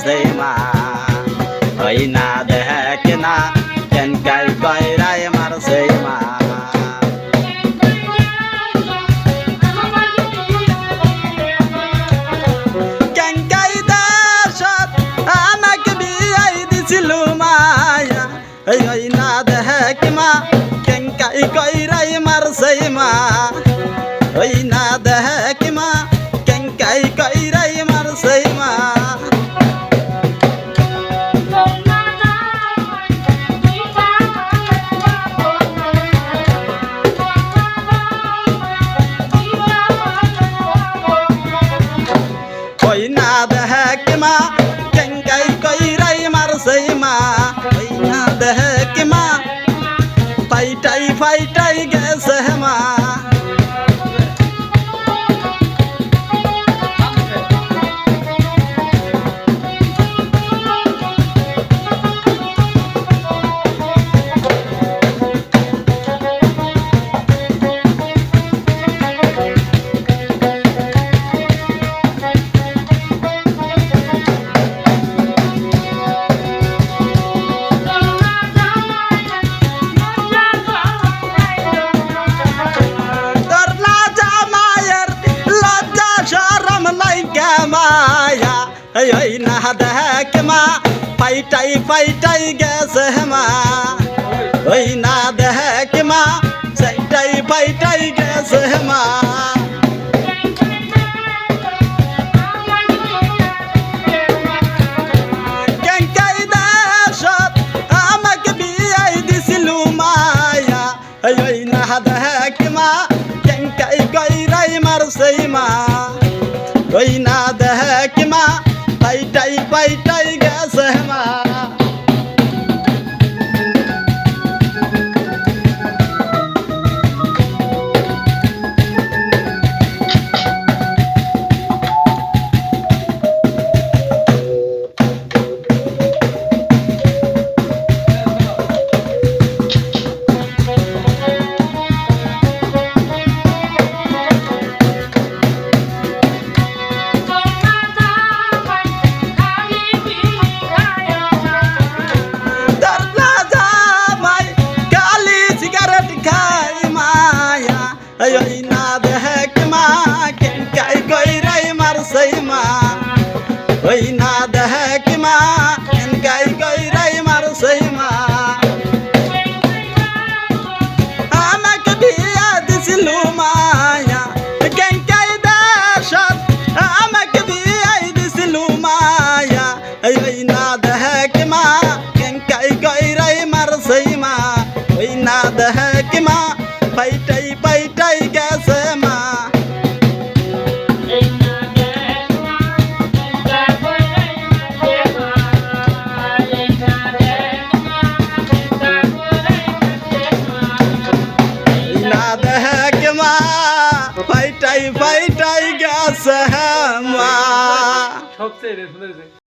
মারছে মা ওই না দেখ না কেনকাই কইরাই মারছে মা। কেনকাই দাসত আমাকে বিয়াই দিছিল মায়া। এই ওই না দেখ মা কেনকাই কইরাই মারছে মা। ওই না দেখ এই ওই না দেখ মা ফাইটাই ফাইটাই গেছে মা। ওই না দেখ মা সেইটাই ফাইটাই গেছে মা। কেঙ্কাই দাসত আমাকে বিয়াই দেখ মা পাইটাই পাইটাই গেছে মা। মায়া এই গেছে সবচেয়ে